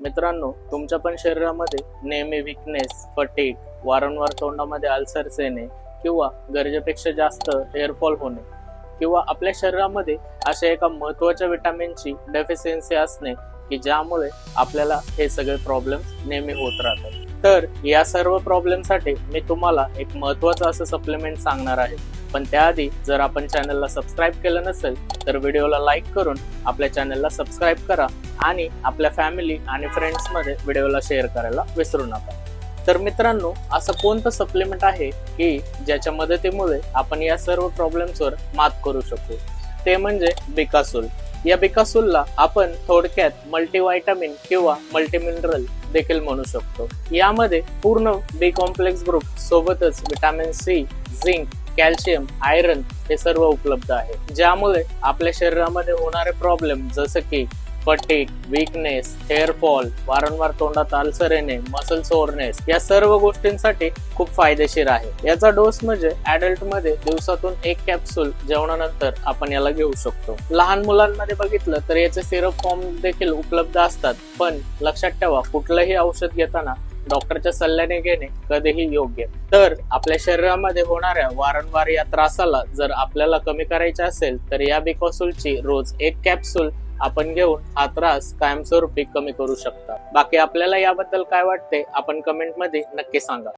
मित्रांनो तुमच्या पण शरीरामध्ये नेहमी विकनेस फटीक वारंवार तोंडामध्ये अल्सर्स येणे किंवा गरजेपेक्षा जास्त हेअरफॉल होणे किंवा आपल्या शरीरामध्ये अशा एका महत्त्वाच्या विटामिनची डेफिशियन्सी असणे की ज्यामुळे आपल्याला हे सगळे प्रॉब्लेम्स नेहमी होत राहतात. तर या सर्व प्रॉब्लेमसाठी मी तुम्हाला एक महत्वाचं असं सप्लिमेंट सांगणार आहे. पण त्याआधी जर आपण चॅनलला सबस्क्राईब केलं नसेल तर व्हिडिओला लाईक करून आपल्या चॅनलला सबस्क्राईब करा. आणि आपल्या फॅमिली आणि फ्रेंड्समध्ये व्हिडिओला शेअर करायला विसरू नका. तर मित्रांनो असं कोणतं सप्लिमेंट आहे की ज्याच्या मदतीमुळे आपण या सर्व प्रॉब्लेम्सवर मात करू शकू? ते म्हणजे बिकासूल या बिकासूलला आपण थोडक्यात मल्टीव्हायटामिन किंवा मल्टीमिनरल देखील म्हणू शकतो. यामध्ये पूर्ण बी कॉम्प्लेक्स ग्रुप सोबतच vitamin C zinc calcium iron हे सर्व उपलब्ध आहे. ज्यामुळे आपल्या शरीरामध्ये होणारे प्रॉब्लेम जसं की फटीक वीकनेस हेअरफॉल वारंवार तोंडात अल्सर येणे मसल सोरनेस या सर्व गोष्टींसाठी खूप फायदेशीर आहे. याचा डोस म्हणजे ऍडल्टमध्ये दिवसातून एक कॅप्सूल जेवणानंतर आपण याला घेऊ शकतो. लहान मुलांमध्ये बघितलं तर याचे सिरप फॉर्म देखील उपलब्ध असतात. पण लक्षात ठेवा कुठलंही औषध घेताना डॉक्टरच्या सल्ल्याने घेणे कधीही योग्य. तर आपल्या शरीरामध्ये होणाऱ्या वारंवार या त्रासाला जर आपल्याला कमी करायचे असेल तर या बिकॉसूलची रोज एक कॅप्सूल आपण घेऊन हा त्रास कायमस्वरूपी कमी करू शकता. बाकी आपल्याला याबद्दल काय वाटते आपण कमेंटमध्ये नक्की सांगा.